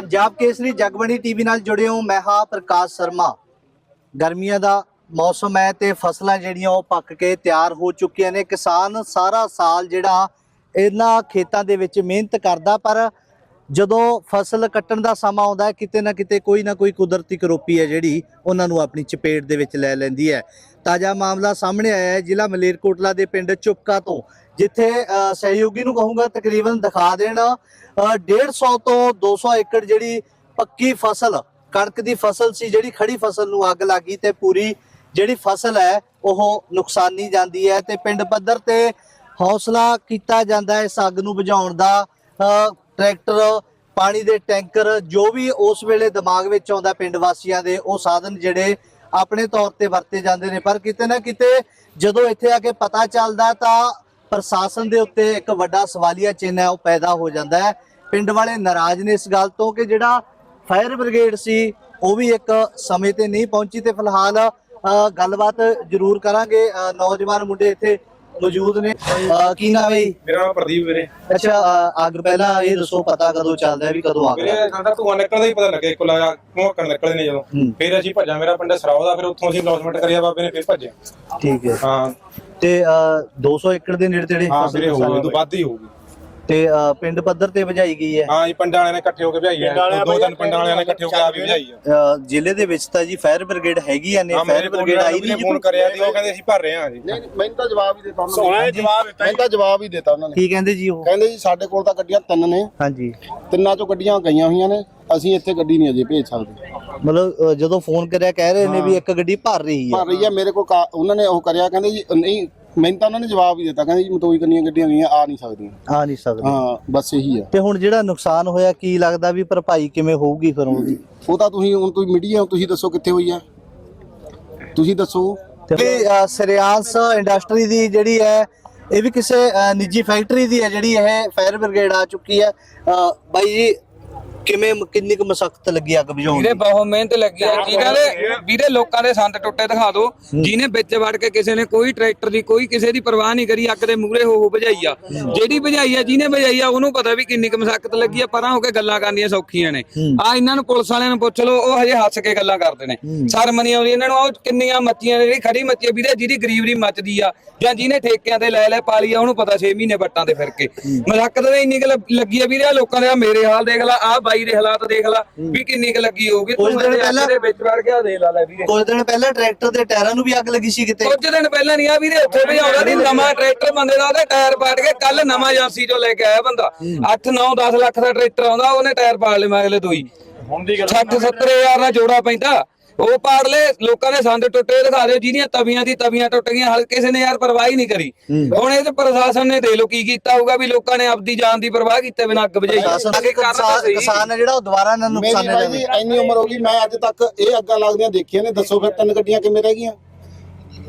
Punjab Kesari ਜਗਬਣੀ TV ਨਾਲ ਜੁੜੇ ਹੋ ਮੈਂ ਹਾਂ ਪ੍ਰਕਾਸ਼ ਸ਼ਰਮਾ। ਗਰਮੀਆਂ ਦਾ ਮੌਸਮ ਹੈ ਤੇ ਫਸਲਾਂ ਜਿਹੜੀਆਂ ਉਹ ਪੱਕ ਕੇ ਤਿਆਰ ਹੋ ਚੁੱਕੀਆਂ ਨੇ। ਕਿਸਾਨ ਸਾਰਾ ਸਾਲ ਜਿਹੜਾ ਇਹਨਾਂ ਖੇਤਾਂ ਦੇ ਵਿੱਚ ਮਿਹਨਤ ਕਰਦਾ, ਪਰ ਜਦੋਂ ਫਸਲ ਕੱਟਣ ਦਾ ਸਮਾਂ ਆਉਂਦਾ ਹੈ, ਕਿਤੇ ਨਾ ਕਿਤੇ ਕੋਈ ਨਾ ਕੋਈ ਕੁਦਰਤੀ ਕਰੋਪੀ ਹੈ ਜਿਹੜੀ ਉਹਨਾਂ ਨੂੰ ਆਪਣੀ ਚਪੇਟ ਦੇ ਵਿੱਚ ਲੈ ਲੈਂਦੀ ਹੈ। ਤਾਜ਼ਾ ਮਾਮਲਾ ਸਾਹਮਣੇ ਆਇਆ ਹੈ ਜ਼ਿਲ੍ਹਾ ਮਲੇਰਕੋਟਲਾ ਦੇ ਪਿੰਡ ਚੁਪਕਾ ਤੋਂ ਜਿੱਥੇ ਸਹਿਯੋਗੀ ਨੂੰ ਕਹੂੰਗਾ ਤਕਰੀਬਨ ਦਿਖਾ ਦੇਣ ਅ, 150 ਤੋਂ 200 ਏਕੜ ਜਿਹੜੀ ਪੱਕੀ ਫਸਲ ਕਣਕ ਦੀ ਫਸਲ ਸੀ ਜਿਹੜੀ ਖੜੀ ਫਸਲ ਨੂੰ ਅੱਗ ਲੱਗੀ ਤੇ ਪੂਰੀ ਜਿਹੜੀ ਫਸਲ ਹੈ ਉਹ ਨੁਕਸਾਨੀ ਜਾਂਦੀ ਹੈ ਤੇ ਪਿੰਡ ਪੱਧਰ ਤੇ ਹੌਸਲਾ ਕੀਤਾ ਜਾਂਦਾ ਹੈ ਇਸ ਅੱਗ ਨੂੰ ਬੁਝਾਉਣ ਦਾ ਟਰੈਕਟਰ ਪਾਣੀ ਦੇ ਟੈਂਕਰ ਜੋ ਵੀ ਉਸ ਵੇਲੇ ਦਿਮਾਗ ਵਿੱਚ ਆਉਂਦਾ ਪਿੰਡ ਵਾਸੀਆਂ ਦੇ ਉਹ ਸਾਧਨ ਜਿਹੜੇ ਆਪਣੇ ਤੌਰ ਤੇ ਵਰਤੇ ਜਾਂਦੇ ਨੇ। ਪਰ ਕਿਤੇ ਨਾ ਕਿਤੇ ਜਦੋਂ ਇੱਥੇ ਆ ਕੇ ਪਤਾ ਚੱਲਦਾ ਤਾਂ ਪ੍ਰਸ਼ਾਸਨ ਦੇ ਉੱਤੇ ਇੱਕ ਵੱਡਾ ਸਵਾਲੀਆ ਚਿੰਨ੍ਹ ਹੈ ਉਹ ਪੈਦਾ ਹੋ ਜਾਂਦਾ ਹੈ। ਪਿੰਡ ਵਾਲੇ ਨਾਰਾਜ਼ ਨੇ ਇਸ ਗੱਲ ਤੋਂ ਕਿ ਜਿਹੜਾ ਫਾਇਰ ਬ੍ਰਿਗੇਡ ਸੀ ਉਹ ਵੀ ਇੱਕ ਸਮੇਂ ਤੇ ਨਹੀਂ ਪਹੁੰਚੀ ਤੇ ਫਿਲਹਾਲ ਅ, ਗੱਲਬਾਤ ਜ਼ਰੂਰ ਕਰਾਂਗੇ। ਨੌਜਵਾਨ ਮੁੰਡੇ ਇੱਥੇ ਮੌਜੂਦ ਨੇ। ਕੀ ਨਾਮ ਹੈ ਜੀ? ਮੇਰਾ ਨਾਮ ਪ੍ਰਦੀਪ ਵੀਰੇ। ਅੱਛਾ ਅ, ਅੱਗ ਪਹਿਲਾਂ ਇਹ ਦੱਸੋ ਪਤਾ ਕਦੋਂ ਚੱਲਦਾ ਹੈ ਵੀ ਕਦੋਂ ਅੱਗ ਵੀਰੇ ਲੱਗੀ? ਸਾਡਾ ਧੂਆਂ ਨਿਕਲਦਾ ਹੀ ਪਤਾ ਲੱਗਿਆ ਲਾਇਆ ਧੂਆਂ ਨਿਕਲਦੇ ਨੇ ਜਦੋਂ। ਹੂੰ। ਫਿਰ ਅਸੀਂ ਭੱਜਾਂ ਮੇਰਾ ਪਿੰਡ ਸਰਾਉ ਦਾ ਫਿਰ ਉੱਥੋਂ ਅਸੀਂ ਅਨਾਉਂਸਮੈਂਟ ਕਰਿਆ ਬਾਬੇ ਨੇ ਫਿਰ ਭੱਜੇ। ਠੀਕ ਹੈ। ਹਾਂ। ਤੇ ਅ, 200 ਏਕੜ ਦੇ ਨੇੜੇ ਤੇੜੇ ਹਾਂ ਵੀਰੇ ਹੋਊਗੀ ਉਦੋਂ ਵੱਧ ਹੀ ਹੋਊਗੀ। ਤੇ ਅ, ਪਿੰਡ ਪੱਧਰ ਤੇ ਵਜਾਈ ਗਈ ਹੈ। ਹਾਂ ਜੀ ਪਿੰਡਾਂ ਵਾਲਿਆਂ ਨੇ ਇਕੱਠੇ ਹੋ ਕੇ ਭਜਾਈ ਹੈ। ਦੋ ਤਿੰਨ ਪਿੰਡਾਂ ਵਾਲਿਆਂ ਨੇ ਇਕੱਠੇ ਹੋ ਕੇ ਆ ਵੀ ਭਜਾਈ ਹੈ। ਅ, ਜ਼ਿਲ੍ਹੇ ਦੇ ਵਿੱਚ ਤਾਂ ਜੀ ਫਾਇਰ ਬ੍ਰਿਗੇਡ ਹੈਗੀ ਆ ਨੇ ਹਾਂ ਫਾਇਰ ਮੇਰੇ ਬ੍ਰਿਗੇਡ ਆਈ ਨਹੀਂ ਫੋਨ ਕਰਿਆ ਸੀ ਉਹ ਕਹਿੰਦੇ ਅਸੀਂ ਭਰ ਰਹੇ ਹਾਂ ਜੀ। ਨਹੀਂ ਨਹੀਂ, ਮੈਨੂੰ ਤਾਂ ਜਵਾਬ ਹੀ ਦਿੱਤਾ ਉਹਨਾਂ ਨੇ। ਜਵਾਬ ਦਿੱਤਾ ਮੈਨੂੰ ਤਾਂ ਜਵਾਬ ਹੀ ਦਿੱਤਾ ਉਹਨਾਂ ਨੇ। ਕੀ ਕਹਿੰਦੇ ਜੀ ਉਹ? ਕਹਿੰਦੇ ਜੀ ਸਾਡੇ ਕੋਲ ਤਾਂ ਗੱਡੀਆਂ ਤਿੰਨ ਨੇ। ਹਾਂਜੀ। ਤਿੰਨਾਂ ਚੋਂ ਗੱਡੀਆਂ ਗਈਆਂ ਹੋਈਆਂ ਨੇ। ਅਸੀਂ ਇੱਥੇ ਗੱਡੀ ਨਹੀਂ ਅਜੇ ਭੇਜ ਸਕਦੇ। ਮਤਲਬ ਅ, ਜਦੋਂ ਫੋਨ ਕਰਿਆ ਕਹਿ ਰਹੇ ਨੇ ਵੀ ਇੱਕ ਗੱਡੀ ਭਰ ਰਹੀ ਹੈ। ਪਰ ਰਹੀ ਹੈ ਮੇਰੇ ਕੋਲ ਕਾ- ਉਹਨਾਂ ਨੇ ਉਹ ਕਰਿਆ ਕਹਿੰਦੇ ਜੀ ਨਹੀਂ ਮੈਨੂੰ ਤਾਂ ਉਹਨਾਂ ਨੇ ਜਵਾਬ ਹੀ ਦਿੱਤਾ ਕਹਿੰਦੇ ਜੀ ਮਤੋਈ ਕੰਨੀਆਂ ਗੱਡੀਆਂ ਗਈਆਂ ਆ ਨਹੀਂ ਸਕਦੀਆਂ। ਆ ਨਹੀਂ ਸਕਦੇ ਹਾਂ ਬਸ ਇਹੀ ਆ। ਤੇ ਹੁਣ ਜਿਹੜਾ ਨੁਕਸਾਨ ਹੋਇਆ ਕੀ ਲੱਗਦਾ ਵੀ ਭਰਪਾਈ ਕਿਵੇਂ ਹੋਊਗੀ ਫਿਰ ਉਹਦੀ? ਉਹ ਤਾਂ ਤੁਸੀਂ ਹੁਣ ਤੁਸੀਂ ਮੀਡੀਆ ਤੁਸੀਂ ਦੱਸੋ ਕਿੱਥੇ ਹੋਈ ਆ? ਤੁਸੀਂ ਦੱਸੋ। ਤੇ ਅ, ਸਰਿਆਂਸ ਇੰਡਸਟਰੀ ਦੀ ਜਿਹੜੀ ਹੈ ਇਹ ਵੀ ਕਿਸੇ ਅ, ਨਿੱਜੀ ਫੈਕਟਰੀ ਦੀ ਹੈ ਜਿਹੜੀ ਇਹ ਫਾਇਰ ਬ੍ਰਿਗੇਡ ਆ ਚੁੱਕੀ ਹੈ। ਅ, ਬਾਈ ਜੀ ਕਿਵੇਂ ਕਿੰਨੀ ਕੁ ਮਸਕਤ ਲੱਗੀ ਅੱਗ ਬੁਝਾਉਣ ਵੀਰੇ ਦੀ? ਬਹੁਤ ਮਿਹਨਤ ਲੱਗੀ ਆ। ਜਿਨ੍ਹਾਂ ਦੇ ਵੀਰੇ ਲੋਕਾਂ ਦੇ ਸੰਦ ਟੁੱਟੇ ਦਿਖਾ ਦਿਓ ਜਿਹਨੇ ਵਿੱਚ ਵੜ ਕੇ ਕਿਸੇ ਨੇ ਕੋਈ ਟਰੈਕਟਰ ਦੀ ਕੋਈ ਕਿਸੇ ਦੀ ਪਰਵਾਹ ਨਹੀਂ ਕਰੀ ਅੱਗ ਦੇ ਮੂਹਰੇ ਹੋ ਹੋ ਭਜਾਈ ਆ। ਜਿਹੜੀ ਭਜਾਈ ਆ ਜਿਹਨੇ ਭਜਾਈ ਆ ਉਹਨੂੰ ਪਤਾ ਵੀ ਕਿੰਨੀ ਕੁ ਮਸਕਤ ਲੱਗੀ ਆ। ਪਰਾਂ ਹੋ ਕੇ ਗੱਲਾਂ ਕਰਨੀਆਂ ਸੌਖੀਆਂ ਨੇ। ਆ ਇਹਨਾਂ ਨੂੰ ਪੁਲਿਸ ਵਾਲਿਆਂ ਨੂੰ ਪੁੱਛ ਲਓ ਉਹ ਹਜੇ ਹੱਸ ਕੇ ਗੱਲਾਂ ਕਰਦੇ ਨੇ। ਸ਼ਰਮ ਨਹੀਂ ਆਉਂਦੀ ਇਹਨਾਂ ਨੂੰ ਉਹ ਕਿੰਨੀਆਂ ਮੱਚੀਆਂ ਨੇ ਜਿਹੜੀ ਖੜੀ ਮੱਚੀ ਆ। ਵੀਰੇ ਜਿਹਦੀ ਗਰੀਬ ਦੀ ਮੱਚਦੀ ਆ ਜਾਂ ਜਿਹਨੇ ਠੇਕਿਆਂ ਤੇ ਲੈ ਲੈ ਪਾਲੀ ਆ ਉਹਨੂੰ ਪਤਾ 6 ਮਹੀਨੇ ਵੱਟਾਂ ਤੇ ਫਿਰ ਕੇ। ਮਸਕਤ ਤੇ ਇੰਨੀ ਕੁ ਲ- ਲੱਗੀ ਆ ਵੀਰੇ ਆਹ ਲੋਕਾਂ ਦੇ ਆ ਮੇਰੇ ਹਾਲ ਦੇਖ ਲਾ ਆ ਬਾਈ ਦੇ ਹਾਲਾਤ ਦੇਖ ਲਾ ਵੀ ਕਿੰਨੀ ਕੁ ਲੱਗੀ ਹੋਊਗੀ। ਕੁਝ ਦਿਨ ਪਹਿਲਾਂ- ਦੇ ਵਿੱਚ ਵੜ ਗਿਆ ਦੇ ਲਾ ਲੈ ਵੀਰੇ। ਕੁਝ ਦਿਨ ਪਹਿਲਾਂ ਟਰੈਕਟਰ ਦੇ ਟਾਇਰਾਂ ਨੂੰ ਵੀ ਅੱਗ ਲੱਗੀ ਸੀ ਕਿਤੇ। ਕੁਝ ਦਿਨ ਪਹਿਲਾਂ ਨਹੀਂ ਆ ਵੀਰੇ ਉੱਥੇ ਵੀ ਆਉਂਦਾ ਸੀ ਨਵਾਂ ਟਰੈਕਟਰ ਬੰਦੇ ਦਾ ਉਹਦੇ ਟਾਇਰ ਪਾੜ ਕੇ ਕੱਲ ਨਵਾਂ ਏਜੰਸੀ ਚੋਂ ਲੈ ਕੇ ਆਇਆ ਬੰਦਾ। 8 9 10 ਲੱਖ ਦਾ ਟਰੈਕਟਰ ਆਉਂਦਾ ਉਹਨੇ ਟਾਇਰ ਪਾੜ ਲਏ ਮਗਲੇ ਤੋਂ ਹੀ। ਹੁਣ ਦੀ ਗੱਲ 60 70 ਹਜ਼ਾਰ ਦਾ ਜੋੜਾ ਪੈਂਦਾ। ਉਹ ਪਾੜ ਲਏ ਲੋਕਾਂ ਦੇ ਸੰਦ ਟੁੱਟੇ ਦਿਖਾ ਦਿਓ ਜਿਹਦੀਆਂ ਤਵੀਆਂ ਦੀ ਤਵੀਆਂ ਟੁੱਟ ਗਈਆਂ ਹਲ ਕਿਸੇ ਨੇ ਯਾਰ ਪਰਵਾਹ ਹੀ ਨਹੀਂ ਕਰੀ। ਹੁਣ ਇਹ ਤੇ ਪ੍ਰਸ਼ਾਸਨ ਨੇ ਦੇ ਲੋ ਕੀ ਕੀਤਾ ਹੋਊਗਾ ਵੀ ਲੋਕਾਂ ਨੇ ਆਪਦੀ ਜਾਨ ਦੀ ਪਰਵਾਹ ਕੀਤੇ ਬਿਨਾਂ ਅੱਗ ਬੁਝਾਈ। ਕਿਸਾਨ ਅੱਗੇ ਕਿਸਾਨ ਸਹੀ। ਕਿਸਾਨ ਹੈ ਜਿਹੜਾ ਉਹ ਦੁਬਾਰਾ ਨਾ ਮੇਰੀ ਨੁਕਸਾਨ ਬਾਈ ਜਾਵੇ ਜੀ ਇੰਨੀ ਉਮਰ ਹੋ ਗਈ ਮੈਂ ਅੱਜ ਤੱਕ ਇਹ ਅੱਗਾਂ ਲੱਗਦੀਆਂ ਦੇਖੀਆਂ ਨੇ ਦੱਸੋ ਫਿਰ ਤਿੰਨ ਗੱਡੀਆਂ ਕਿਵੇਂ ਰਹਿ ਗਈਆਂ?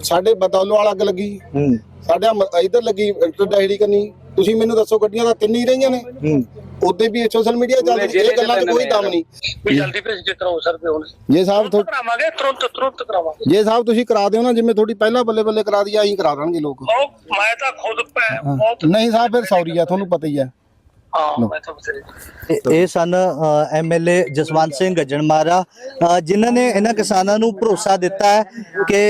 ਸਾਡੇ ਬਦੌਲੋ ਵਾਲਾ ਅੱਗ ਲੱਗੀ। ਹੂੰ। ਸਾਡੇ ਇਧਰ ਲੱਗੀ ਡਾਇਰੀ ਕਰਨੀ ਤੁਸੀਂ ਮੈਨੂੰ ਦੱਸੋ ਗੱਡੀਆਂ ਤਾਂ ਤਿੰਨ ਹੀ ਰਹੀਆਂ ਨੇ। ਹੂੰ। ਉਹਦੇ ਵੀ ਸੋਸ਼ਲ ਮੀਡੀਆ ਚੱਲਦੀ ਇਹ ਗੱਲਾਂ 'ਚ ਕੋਈ ਦਮ ਨਹੀਂ। ਵੀ ਜਲਦੀ ਭੇਜ ਕੇ ਕਰਾਓ ਸਰ ਹੁਣ। ਜੇ ਸਾਹਿਬ ਕਰਾਵਾਂਗੇ ਤੁਰੰਤ ਤੁਰੰਤ ਕਰਾਵਾਂਗੇ। ਜੇ ਸਾਹਿਬ ਤੁਸੀਂ ਕਰਾ ਦਿਓ ਨਾ ਜਿਵੇਂ ਥੋੜੀ ਪਹਿਲਾਂ ਬੱਲੇ ਬੱਲੇ ਕਰਾ ਦਿਆ ਅਸੀਂ ਕਰਾ ਦੇਣਗੇ ਲੋਕ। ਉਹ ਮੈਂ ਤਾਂ ਖੁਦ ਪੈ ਬਹੁਤ ਨਹੀਂ ਸਾਹਿਬ ਫਿਰ ਸੌਰੀ ਆ ਤੁਹਾਨੂੰ ਪਤਾ ਹੀ ਆ। ਹਾਂ ਮੈਂ ਤਾਂ ਬਥੇਰੇ ਇਹ- ਸਨ ਐਮਐਲਏ ਜਸਵੰਤ ਸਿੰਘ ਗੱਜਣਮਾਰਾ ਅ, ਜਿਨ੍ਹਾਂ ਨੇ ਇਹਨਾਂ ਕਿਸਾਨਾਂ ਨੂੰ ਭਰੋਸਾ ਦਿੱਤਾ ਹੈ ਕਿ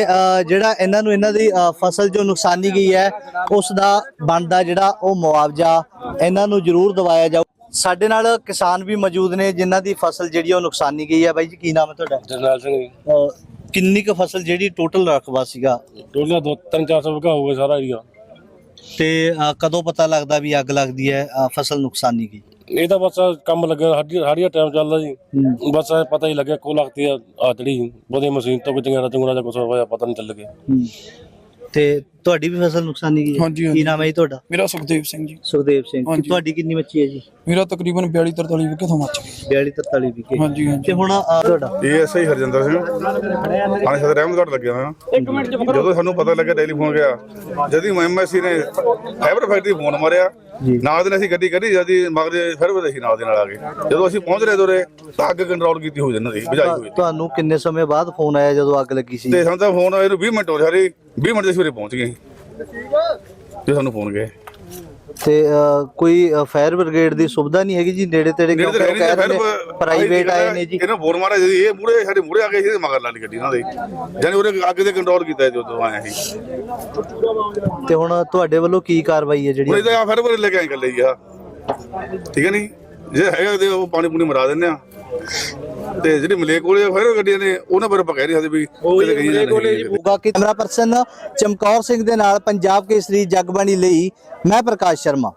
ਜਿਹੜਾ ਇਹਨਾਂ ਨੂੰ ਇਹਨਾਂ ਦੀ ਫਸਲ ਜੋ ਨੁਕਸਾਨੀ ਗਈ ਹੈ ਉਸ ਦਾ ਬਣਦਾ ਜਿਹੜਾ ਉਹ ਮੁਆਵਜ਼ਾ ਇਹਨਾਂ ਨੂੰ ਜ਼ਰੂਰ ਦਿਵਾਇਆ ਜਾਊ। ਸਾਡੇ ਨਾਲ ਕਿਸਾਨ ਵੀ ਮੌਜੂਦ ਨੇ ਜਿਨ੍ਹਾਂ ਦੀ ਫਸਲ ਜਿਹੜੀ ਉਹ ਨੁਕਸਾਨੀ ਗਈ ਹੈ ਬਾਈ ਜੀ ਕੀ ਨਾਮ ਹੈ ਤੁਹਾਡਾ? ਜਰਨੈਲ ਸਿੰਘ ਜੀ। ਕਿੰਨੀ ਕੁ ਫਸਲ ਜਿਹੜੀ ਟੋਟਲ ਰਕਬਾ ਸੀਗਾ? ਟੋਲਾ ਦੋ ਤਿੰਨ ਚਾਰ ਸੌ ਵਿਘਾ ਹੋਊਗਾ ਸਾਰਾ ਏਰੀਆ ਤੇ ਕਦੋਂ ਪਤਾ ਲੱਗਦਾ ਵੀ ਅੱਗ ਲੱਗਦੀ ਹੈ ਫਸਲ ਨੁਕਸਾਨੀ ਗਈ? ਇਹ ਤਾਂ ਬਸ ਕੰਮ ਲੱਗਿਆ ਹਾੜੀ ਹਾੜੀਆ ਟਾਈਮ ਚੱਲਦਾ ਜੀ। ਬਸ ਇਹ ਪਤਾ ਹੀ ਲੱਗਿਆ ਕੋ ਲੱਗਦੀ ਆ ਆ ਜਿਹੜੀ ਉਹਦੀ ਮਸ਼ੀਨ ਤੋਂ ਕੋਈ ਚੰਗੜਾ ਚੰਗੜਾ ਜਾਂ ਕੁਛ ਹੋਇਆ ਪਤਾ ਨਹੀਂ ਚੱਲ ਗਿਆ। ਤੇ ਤੁਹਾਡੀ ਵੀ ਫਸਲ ਨੁਕਸਾਨੀ ਗਈ ਹੈ? ਹਾਂਜੀ, ਹਾਂਜੀ। ਕੀ ਨਾਮ ਹੈ ਜੀ ਤੁਹਾਡਾ? ਮੇਰਾ ਸੁਖਦੇਵ ਸਿੰਘ ਜੀ। ਸੁਖਦੇਵ ਸਿੰਘ। ਹਾਂਜੀ। ਤੁਹਾਡੀ ਕਿੰਨੀ ਮੱਛੀ ਹੈ ਜੀ? ਮੇਰਾ ਤਕਰੀਬਨ 42 43 ਵਿਕੇ ਤੋਂ ਮੱਚ ਗਿਆ 42 43 ਵਿਕੇ ਹਾਂਜੀ ਹਾਂਜੀ। ਤੇ ਹੁਣ ਅ, ਤੁਹਾਡਾ? ਏਐਸਆਈ ਹਰਜਿੰਦਰ ਸਿੰਘ। ਥਾਣੇ ਸਦਰ ਅਹਿਮਦਗੜ੍ਹ ਲੱਗਿਆ ਹੋਇਆ ਜਦੋਂ ਸਾਨੂੰ ਪਤਾ ਲੱਗਿਆ ਟੈਲੀਫੋਨ ਗਿਆ। ਜਦੀ ਐਮਐਸਸੀ ਨੇ ਫਾਈਬਰ ਫੈਕਟਰੀ ਫੋਨ ਮਾਰਿਆ। ਨਾਲ ਦੇ ਨਾਲ ਅਸੀਂ ਗੱਡੀ ਕੱਢੀ ਜਦੀ ਮਗਰ ਫਿਰ ਵੀ ਅਸੀਂ ਨਾਲ ਦੇ ਨਾਲ ਆ ਗਏ। ਜਦੋਂ ਅਸੀਂ ਪਹੁੰਚ ਰਹੇ ਦੋਰੇ ਤਾਂ ਅੱਗ ਕੰਟਰੋਲ ਕੀਤੀ ਹੋਈ ਜਨਾਂ ਦੀ ਬੁਝਾਈ ਹੋਈ। ਤੁਹਾਨੂੰ ਕਿੰਨੇ ਸਮੇਂ ਬਾਅਦ ਫੋਨ ਆਇਆ ਜਦੋਂ ਅੱਗ ਲੱਗੀ ਸੀ? ਤੇ ਸਾਨੂੰ ਤਾਂ ਫੋਨ ਆਏ ਨੂੰ 20 ਮਿੰਟ ਹੋ ਰਹੇ 20 ਮਿੰਟ ਦੇ ਸਵੇਰੇ ਪਹੁੰਚ ਗਏ। ਜੇ ਸਾਨੂੰ ਫੋਨ ਗਏ। ਤੇ ਅ, ਕੋਈ ਫਾਇਰ ਬ੍ਰਿਗੇਡ ਦੀ ਸੁਵਿਧਾ ਨਹੀਂ ਹੈਗੀ ਜੀ ਨੇੜੇ ਤੇੜੇ ਤੇ ਕਿਉਂਕਿ ਉਹ ਕਹਿ ਰਹੇ ਨੇ ਪ੍ਰਾਈਵੇਟ ਆਏ ਨੇ ਜੀ। ਇਹਨਾਂ ਫੋਨ ਮਾਰਿਆ ਜੀ ਇਹ ਮੂਰੇ ਸਾਡੇ ਮੂਰੇ ਆ ਗਏ ਸੀ ਮਗਰ ਲਾ ਲਈ ਗੱਡੀ ਇਹਨਾਂ ਦੇ ਜਾਨੀ ਉਹਨੇ ਅੱਗੇ ਦੇ ਕੰਟਰੋਲ ਕੀਤਾ ਜਦੋਂ ਆਇਆ ਸੀ। ਤੇ ਹੁਣ ਤੁਹਾਡੇ ਵੱਲੋਂ ਕੀ ਕਾਰਵਾਈ ਹੈ ਹੁਣ ਜਿਹੜੀ ਇਹਦਾ ਫਿਰ ਫਿਰ ਲੈ ਕੇ ਆਏ ਗੱਲੇ ਜੀ ਆ ਠੀਕ ਹੈ ਨਹੀਂ ਜੇ ਹੈਗਾ ਤੇ ਉਹ ਪਾਣੀ ਪੂਣੀ ਮਰਾ ਦਿੰਦੇ ਆ। ਤੇ ਜਿਹੜੀ ਮਲੇਕ ਕੋਲੇ ਫਿਰ ਗੱਡੀਆਂ ਨੇ ਉਹਨਾਂ ਪਰ ਆਪਾਂ ਕਹਿ ਨਹੀਂ ਸਕਦੇ ਵੀ ਕਿਤੇ ਗਈਆਂ ਗਈਆਂ। ਹੋਊਗਾ ਕਿ ਕੈਮਰਾ ਪਰਸਨ ਚਮਕੌਰ ਸਿੰਘ ਦੇ ਨਾਲ ਪੰਜਾਬ ਕੇਸਰੀ ਜਗਬਾਣੀ ਲਈ ਮੈਂ ਪ੍ਰਕਾਸ਼ ਸ਼ਰਮਾ